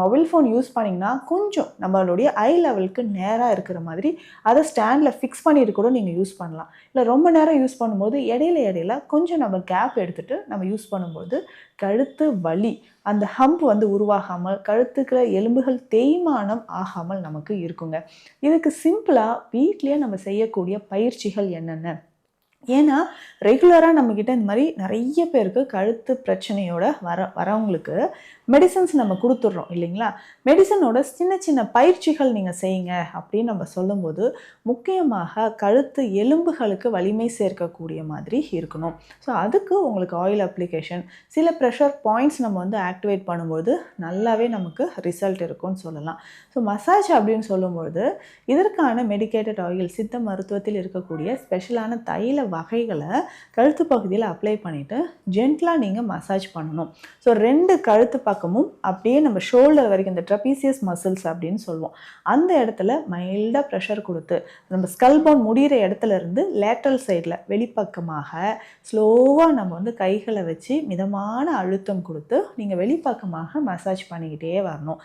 Mobile phone use பண்ணிங்கன்னா கொஞ்சம் நம்மளுடைய ஐ லெவலுக்கு நேராக இருக்கிற மாதிரி அதை ஸ்டாண்டில் ஃபிக்ஸ் பண்ணிட்டு கூட நீங்கள் யூஸ் பண்ணலாம். இல்லை ரொம்ப நேரம் யூஸ் பண்ணும்போது இடையில இடையில கொஞ்சம் நம்ம கேப் எடுத்துகிட்டு நம்ம யூஸ் பண்ணும்போது கழுத்து வலி அந்த ஹம்ப் வந்து உருவாகாமல் கழுத்துக்கிற எலும்புகள் தேய்மானம் ஆகாமல் நமக்கு இருக்குங்க. இதுக்கு சிம்பிளாக வீட்லேயே நம்ம செய்யக்கூடிய பயிற்சிகள் என்னென்ன? ஏன்னா ரெகுலராக நம்மக்கிட்ட இந்த மாதிரி நிறைய பேருக்கு கழுத்து பிரச்சனையோட வர வரவங்களுக்கு மெடிசன்ஸ் நம்ம கொடுத்துட்றோம் இல்லைங்களா? மெடிசனோட சின்ன சின்ன பயிற்சிகள் நீங்கள் செய்யுங்க அப்படின்னு நம்ம சொல்லும்போது முக்கியமாக கழுத்து எலும்புகளுக்கு வலிமை சேர்க்கக்கூடிய மாதிரி இருக்கணும். ஸோ அதுக்கு உங்களுக்கு ஆயில் அப்ளிகேஷன் சில ப்ரெஷர் பாயிண்ட்ஸ் நம்ம வந்து ஆக்டிவேட் பண்ணும்போது நல்லாவே நமக்கு ரிசல்ட் இருக்கும்னு சொல்லலாம். ஸோ மசாஜ் அப்படின்னு சொல்லும்பொழுது இதற்கான மெடிக்கேட்டட் ஆயில் சித்த மருத்துவத்தில் இருக்கக்கூடிய ஸ்பெஷலான தைல வகைகளை கழுத்து பகுதியில் அப்ளை பண்ணிவிட்டு ஜென்டலாக நீங்கள் மசாஜ் பண்ணணும். ஸோ ரெண்டு கழுத்து பக்கமும் அப்படியே நம்ம ஷோல்டர் வரைக்கும் இந்த ட்ரபீசியஸ் மசில்ஸ் அப்படின்னு சொல்லுவோம். அந்த இடத்துல மைல்டாக ப்ரெஷர் கொடுத்து நம்ம ஸ்கல்போன் முடிகிற இடத்துல இருந்து லேட்டல் சைடில் வெளிப்பக்கமாக ஸ்லோவாக நம்ம வந்து கைகளை வச்சு மிதமான அழுத்தம் கொடுத்து நீங்கள் வெளிப்பக்கமாக மசாஜ் பண்ணிக்கிட்டே வரணும்.